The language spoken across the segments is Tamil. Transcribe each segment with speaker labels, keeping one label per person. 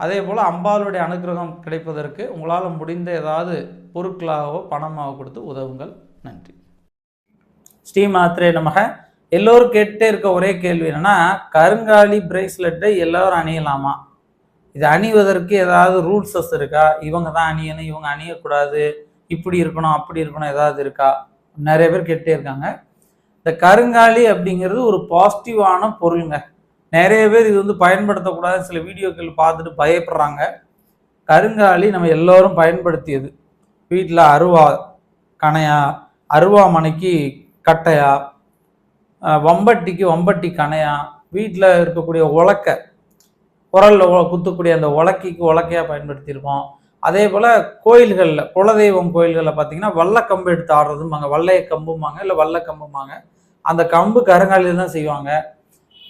Speaker 1: அதே போல் அம்பாளுடைய அனுகிரகம் கிடைப்பதற்கு உங்களால் முடிந்த ஏதாவது பொருட்களாகவோ பணமாகவோ கொடுத்து உதவுங்கள். நன்றி. ஸ்ரீ மாத்ரே நமக. எல்லோரும் கேட்டே இருக்க ஒரே கேள்வி என்னன்னா கருங்காலி பிரேஸ்லெட்டை எல்லோரும் அணியலாமா? இது அணிவதற்கு ஏதாவது ரூல்ஸஸ் இருக்கா? இவங்க தான் அணியணும் இவங்க அணியக்கூடாது. இப்படி இருக்கணும் அப்படி இருக்கணும் ஏதாவது இருக்கா? நிறைய பேர் கேட்டே இருக்காங்க. இந்த கருங்காலி அப்படிங்கிறது ஒரு பாசிட்டிவான பொருளுங்க. நிறைய பேர் இது வந்து பயன்படுத்தக்கூடாது சில வீடியோக்கள் பார்த்துட்டு பயப்படுறாங்க. கருங்காலி நம்ம எல்லோரும் பயன்படுத்தியது. வீட்டில் அருவா கணையா அருவாமனைக்கு கட்டையா வம்பட்டிக்கு வம்பட்டி கணையா வீட்டில் இருக்கக்கூடிய உலக்கை குரலில் குத்தக்கூடிய அந்த உலக்கைக்கு உலக்கையாக பயன்படுத்தியிருக்கோம் அதே போல் கோயில்களில் குலதெய்வம் கோயில்களில் பார்த்தீங்கன்னா வல்லக்கம்பு எடுத்து ஆடுறதும்பாங்க. வல்லைய கம்பும்பாங்க இல்லை வல்லக்கம்பும்பாங்க. அந்த கம்பு கருங்காலியில் தான் செய்வாங்க.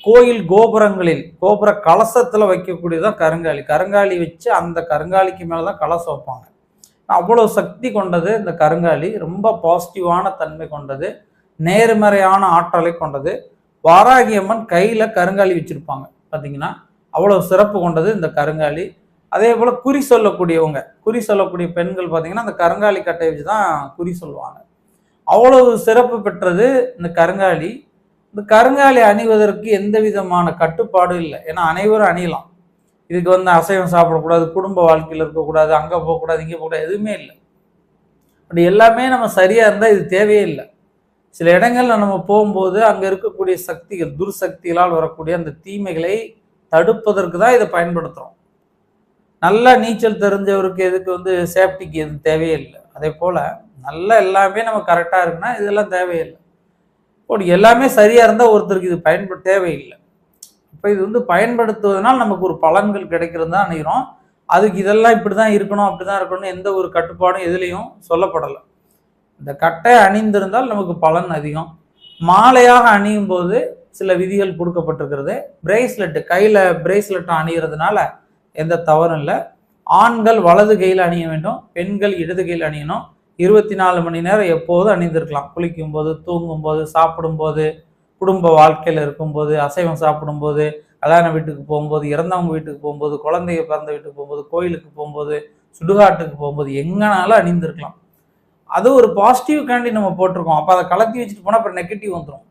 Speaker 1: கோயில் கோபுரங்களில் கோபுர கலசத்தில் வைக்கக்கூடியதான் கருங்காலி. கருங்காலி வச்சு அந்த கருங்காலிக்கு மேலே தான் கலசம் வைப்பாங்க. அவ்வளோ சக்தி கொண்டது இந்த கருங்காலி ரொம்ப பாசிட்டிவான தன்மை கொண்டது நேர்மறையான ஆற்றலை கொண்டது. வாராகி அம்மன் கையில் கருங்காலி வச்சுருப்பாங்க பார்த்தீங்கன்னா அவ்வளோ சிறப்பு கொண்டது இந்த கருங்காலி. அதே போல் குறி சொல்லக்கூடியவங்க குறி சொல்லக்கூடிய பெண்கள் பார்த்தீங்கன்னா அந்த கருங்காலி கட்டை வச்சு தான் குறி சொல்லுவாங்க. அவ்வளவு சிறப்பு பெற்றது இந்த கருங்காலி. இந்த கருங்காலி அணிவதற்கு எந்த விதமான கட்டுப்பாடும் இல்லை. ஏன்னா அனைவரும் அணியலாம். இதுக்கு வந்து அசைவம் சாப்பிடக்கூடாது குடும்ப வாழ்க்கையில் இருக்கக்கூடாது அங்கே போகக்கூடாது இங்கே போகக்கூடாது எதுவுமே இல்லை. அப்படி எல்லாமே நம்ம சரியாக இருந்தால் இது தேவையே இல்லை. சில இடங்களில் நம்ம போகும்போது அங்கே இருக்கக்கூடிய சக்திகள் துர்சக்திகளால் வரக்கூடிய அந்த தீமைகளை தடுப்பதற்கு தான் இதை பயன்படுத்துகிறோம் நல்லா நீச்சல் தெரிஞ்சவருக்கு எதுக்கு வந்து சேஃப்டிக்கு எதுவும் தேவையே இல்லை. அதே போல் நல்லா எல்லாமே நம்ம கரெக்டாக இருக்குன்னா இதெல்லாம் தேவையில்லை இப்போ எல்லாமே சரியாக இருந்தால் ஒருத்தருக்கு இது பயன்பட தேவையில்லை. இப்போ இது வந்து பயன்படுத்துவதனால் நமக்கு ஒரு பலன்கள் கிடைக்கிறது தான் நினைக்கிறோம் அதுக்கு இதெல்லாம் இப்படி தான் இருக்கணும் அப்படி தான் இருக்கணும்னு எந்த ஒரு கட்டுப்பாடும் எதுலேயும் சொல்லப்படலை. இந்த கட்டை அணிந்திருந்தால் நமக்கு பலன் அதிகம். மாலையாக அணியும் போது சில விதிகள் கொடுக்கப்பட்டிருக்கிறது. பிரேஸ்லெட்டு கையில் பிரேஸ்லெட்டை அணிகிறதுனால எந்த தவறும் இல்லை. ஆண்கள் வலது கையில் அணிய வேண்டும் பெண்கள் இடது கையில் அணியணும். இருபத்தி நாலு மணி நேரம் எப்போதும் அணிந்திருக்கலாம். குளிக்கும் போது சாப்பிடும்போது குடும்ப வாழ்க்கையில் இருக்கும்போது அசைவம் சாப்பிடும்போது கல்யாண வீட்டுக்கு போகும்போது இறந்தவங்க வீட்டுக்கு போகும்போது குழந்தைய பிறந்த வீட்டுக்கு போகும்போது கோயிலுக்கு போகும்போது சுடுகாட்டுக்கு போகும்போது எங்கனாலும் அணிந்திருக்கலாம். அது ஒரு பாசிட்டிவ் காண்டி நம்ம போட்டிருக்கோம். அப்போ அதை கலத்தி வச்சுட்டு போனால் அப்புறம் நெகட்டிவ் வந்துடும்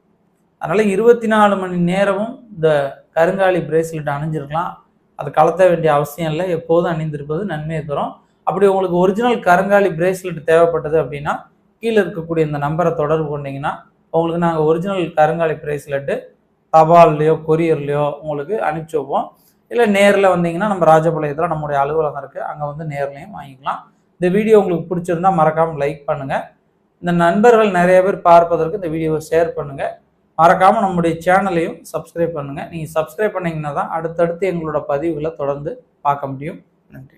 Speaker 1: அதனால் இருபத்தி நாலு மணி நேரமும் இந்த கருங்காலி பிரேஸ்லெட் அணிஞ்சிருக்கலாம். அது கலத்த வேண்டிய அவசியம் இல்லை. எப்போதும் அணிந்திருப்பது நன்மையை தரும். அப்படி உங்களுக்கு ஒரிஜினல் கருங்காலி பிரேஸ்லெட் தேவைப்பட்டது அப்படின்னா கீழே இருக்கக்கூடிய இந்த நம்பரை தொடர்பு கொண்டீங்கன்னா உங்களுக்கு நாங்கள் ஒரிஜினல் கருங்காலி பிரேஸ்லெட்டு தபால்லையோ கொரியர்லையோ உங்களுக்கு அனுப்பிச்சி வைப்போம். இல்லை நேரில் வந்தீங்கன்னா நம்ம ராஜபாளையத்தில் நம்முடைய அலுவலகம் இருக்குது அங்கே வந்து நேர்லையும் வாங்கிக்கலாம். இந்த வீடியோ உங்களுக்கு பிடிச்சிருந்தா மறக்காமல் லைக் பண்ணுங்கள் இந்த நண்பர்கள் நிறைய பேர் பார்ப்பதற்கு இந்த வீடியோவை ஷேர் பண்ணுங்கள் மறக்காமல் நம்முடைய சேனலையும் சப்ஸ்கிரைப் பண்ணுங்கள் நீங்கள் சப்ஸ்கிரைப் பண்ணிங்கன்னா தான் அடுத்தடுத்து எங்களோட பதிவுகளை தொடர்ந்து பார்க்க முடியும். நன்றி.